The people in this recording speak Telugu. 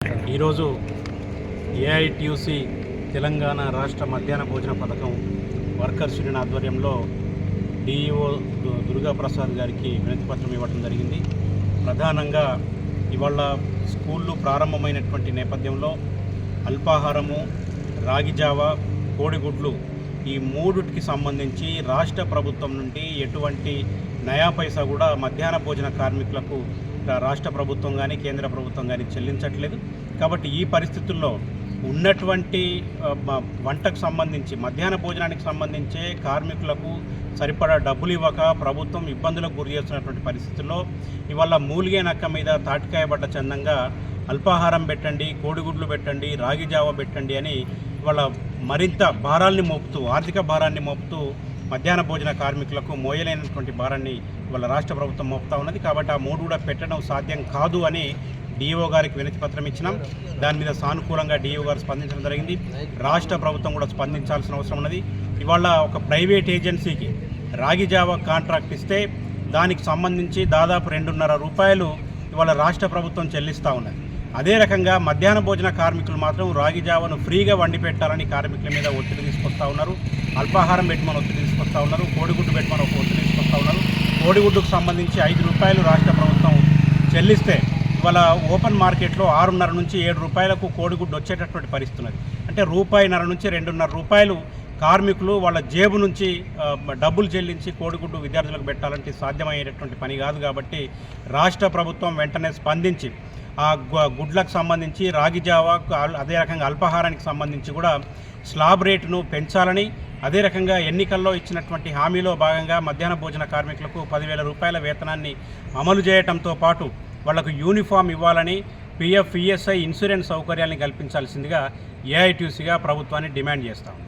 ఈరోజు ఏఐటియుసి తెలంగాణ రాష్ట్ర మధ్యాహ్న భోజన పథకం వర్కర్స్ యూనియన్ ఆధ్వర్యంలో డిఈఓ దుర్గా ప్రసాద్ గారికి వినతిపత్రం ఇవ్వడం జరిగింది. ప్రధానంగా ఇవాళ స్కూళ్ళు ప్రారంభమైనటువంటి నేపథ్యంలో అల్పాహారము రాగి జావ కోడిగుడ్లు ఈ మూడుకి సంబంధించి రాష్ట్ర ప్రభుత్వం నుండి ఎటువంటి నయా పైసా కూడా మధ్యాహ్న భోజన కార్మికులకు రాష్ట్ర ప్రభుత్వం కానీ కేంద్ర ప్రభుత్వం కానీ చెల్లించట్లేదు. కాబట్టి ఈ పరిస్థితుల్లో ఉన్నటువంటి వంటకు సంబంధించి మధ్యాహ్న భోజనానికి సంబంధించే కార్మికులకు సరిపడా డబ్బులు ఇవ్వక ప్రభుత్వం ఇబ్బందులకు గురి చేస్తున్నటువంటి పరిస్థితుల్లో ఇవాళ మూలిగే నక్క మీద తాటికాయబడ్డ చందంగా అల్పాహారం పెట్టండి కోడిగుడ్లు పెట్టండి రాగి జావ పెట్టండి అని ఇవాళ మరింత భారాల్ని మోపుతూ ఆర్థిక భారాన్ని మోపుతూ మధ్యాహ్న భోజన కార్మికులకు మోయలేనటువంటి భారాన్ని ఇవాళ రాష్ట్ర ప్రభుత్వం మోపుతా ఉన్నది. కాబట్టి ఆ మూడు కూడా పెట్టడం సాధ్యం కాదు అని డిఓ గారికి వినతి పత్రం ఇచ్చినాం. దాని మీద సానుకూలంగా డిఓ గారు స్పందించడం జరిగింది. రాష్ట్ర ప్రభుత్వం కూడా స్పందించాల్సిన అవసరం ఉన్నది. ఇవాళ ఒక ప్రైవేట్ ఏజెన్సీకి రాగిజావా కాంట్రాక్ట్ ఇస్తే దానికి సంబంధించి దాదాపు రెండున్నర రూపాయలు ఇవాళ రాష్ట్ర ప్రభుత్వం చెల్లిస్తూ ఉన్నది. అదే రకంగా మధ్యాహ్న భోజన కార్మికులు మాత్రం రాగి జావను ఫ్రీగా వండి పెట్టాలని కార్మికుల మీద ఒత్తిడి తీసుకొస్తా ఉన్నారు. అల్పాహారం పెట్టమని ఒత్తిడి తీసుకొస్తా ఉన్నారు. కోడిగుడ్డు పెట్టమని ఒక ఒత్తిడి తీసుకొస్తా ఉన్నారు. కోడిగుడ్డుకు సంబంధించి ఐదు రూపాయలు రాష్ట్ర ప్రభుత్వం చెల్లిస్తే ఇవాళ ఓపెన్ మార్కెట్లో ఆరున్నర నుంచి ఏడు రూపాయలకు కోడిగుడ్డు వచ్చేటటువంటి పరిస్థితున్నది. అంటే రూపాయిన్నర నుంచి రెండున్నర రూపాయలు కార్మికులు వాళ్ళ జేబు నుంచి డబ్బులు చెల్లించి కోడిగుడ్డు విద్యార్థులకు పెట్టాలంటే సాధ్యమయ్యేటటువంటి పని కాదు కాబట్టి రాష్ట్ర ప్రభుత్వం వెంటనే స్పందించి ఆ గుడ్లకు సంబంధించి రాగి జావా అదే రకంగా అల్పాహారానికి సంబంధించి కూడా స్లాబ్ రేటును పెంచాలని అదే రకంగా ఎన్నికల్లో ఇచ్చినటువంటి హామీలో భాగంగా మధ్యాహ్న భోజన కార్మికులకు పదివేల రూపాయల వేతనాన్ని అమలు చేయటంతో పాటు వాళ్ళకు యూనిఫామ్ ఇవ్వాలని పిఎఫ్ ఈఎస్ఐ ఇన్సూరెన్స్ సౌకర్యాన్ని కల్పించాల్సిందిగా ఏఐటీసీగా ప్రభుత్వాన్ని డిమాండ్ చేస్తాము